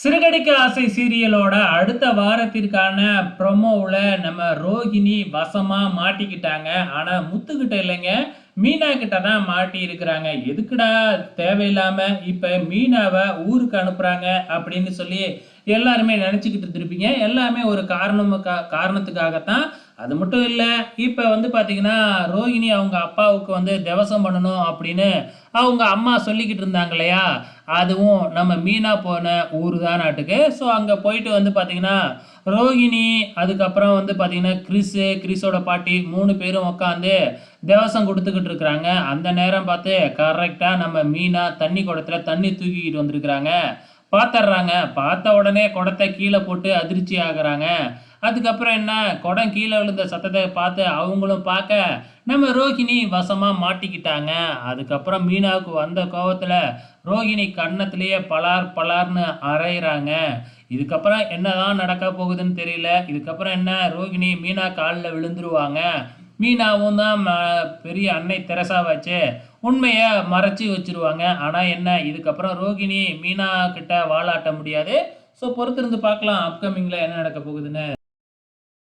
சிறுகடிக்க ஆசை சீரியலோட அடுத்த வாரத்திற்கான ப்ரொமோவில் நம்ம ரோகிணி வசமாக மாட்டிக்கிட்டாங்க. ஆனால் முத்துக்கிட்ட இல்லைங்க மீனா கிட்ட தான் மாட்டி இருக்கிறாங்க. எதுக்குடா தேவையில்லாமல் இப்போ மீனாவை ஊருக்கு அனுப்புகிறாங்க அப்படின்னு சொல்லி எல்லாருமே நினச்சிக்கிட்டு இருந்திருப்பீங்க. எல்லாமே ஒரு காரணமுக்கா காரணத்துக்காகத்தான் அது மட்டும் இல்லை இப்போ வந்து பார்த்தீங்கன்னா ரோகிணி அவங்க அப்பாவுக்கு வந்து திவசம் பண்ணணும் அப்படின்னு அவங்க அம்மா சொல்லிக்கிட்டு இருந்தாங்க இல்லையா? அதுவும் நம்ம மீனா போன ஊர் தான் நாட்டுக்கு. ஸோ அங்கே போயிட்டு வந்து பார்த்தீங்கன்னா ரோகிணி அதுக்கப்புறம் வந்து பார்த்தீங்கன்னா கிறிஸு கிறிஸோட பாட்டி மூணு பேரும் உட்காந்து தேவசம் கொடுத்துக்கிட்டு இருக்கிறாங்க. அந்த நேரம் பார்த்து கரெக்டாக நம்ம மீனா தண்ணி குடத்துல தண்ணி தூக்கிக்கிட்டு வந்திருக்கிறாங்க. பார்த்துட்றாங்க பார்த்த உடனே குடத்தை கீழே போட்டு அதிர்ச்சி ஆகுறாங்க. அதுக்கப்புறம் என்ன? குடம் கீழே விழுந்த சத்தத்தை பார்த்து அவங்களும் பார்க்க நம்ம ரோகிணி வசமாக மாட்டிக்கிட்டாங்க. அதுக்கப்புறம் மீனாவுக்கு வந்த கோபத்தில் ரோகிணி கன்னத்திலேயே பலார் பலார்னு அரைகிறாங்க இதுக்கப்புறம் என்னதான் நடக்க போகுதுன்னு தெரியல. இதுக்கப்புறம் என்ன? ரோகிணி மீனா காலில் விழுந்துருவாங்க. மீனாவும் தான் ம- பெரிய அன்னை தெரசா வச்சு உண்மையை மறைச்சி வச்சிருவாங்க. ஆனால் என்ன? இதுக்கப்புறம் ரோகிணி மீனா கிட்ட வாழாட்ட முடியாது. ஸோ பொறுத்திருந்து பார்க்கலாம் அப்கமிங்கில் என்ன நடக்க போகுதுன்னு.